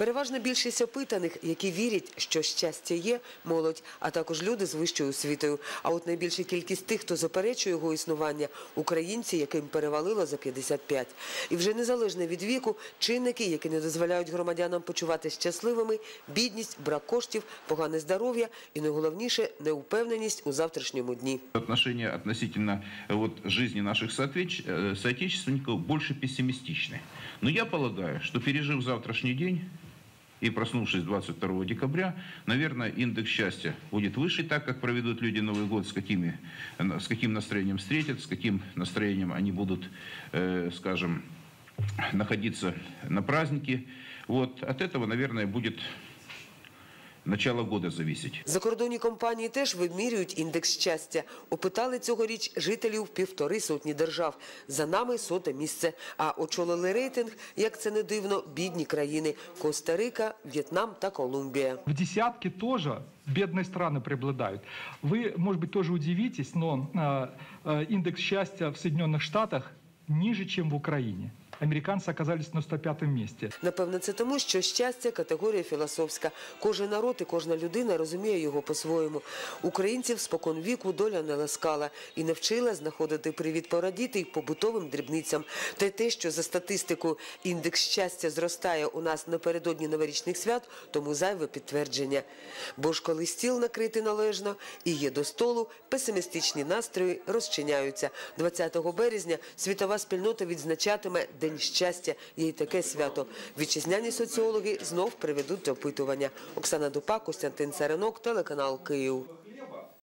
Переважна більшість опитаних, які вірять, що щастя є, молодь, а також люди з вищою освітою. А от найбільша кількість тих, хто заперечує його існування – українці, яким перевалило за 55. І вже незалежно від віку, чинники, які не дозволяють громадянам почувати щасливими – бідність, брак коштів, погане здоров'я і найголовніше – неупевненість у завтрашньому дні. Отношения относительно э, вот, жизни наших соответч- э, соотечественников больше пессимистичны. Но я полагаю, что пережив завтрашний день И проснувшись 22 декабря, наверное, индекс счастья будет выше, так как проведут люди Новый год, с, какими, э, с каким настроением встретят, с каким настроением они будут, э, скажем, находиться на празднике. Вот от этого, наверное, будет начало года зависеть. Закордонні компанії теж вимірюють індекс щастя. Опитали цьогоріч жителів півтори сотні держав. За нами соте місце. А очолили рейтинг, як це не дивно, бідні країни – Коста-Рика, В'єтнам та Колумбія. В десятке тоже бедные страны преобладают. Вы, может быть, тоже удивитесь, но э, э, индекс счастья в Соединенных Штатах ниже, чем в Украине. Американцы оказались на 105 месте. Напевно, це тому, що щастя – категорія філософська. Кожен народ і кожна людина розуміє його по-своєму. Українців спокон віку доля не ласкала і навчила знаходити привід порадіти й побутовим дрібницям. Та й те, що за статистикою індекс щастя зростає у нас напередодні новорічних свят, тому зайве підтвердження. Бо ж коли стіл накрити належно і є до столу, песимістичні настрої розчиняються. 20 березня світова спільнота відзначатиме День щастя. Є й таке свято. Вітчизняні соціологи знов приведуть опитування. Оксана Дупа, Костянтин Царинок, телеканал Київ.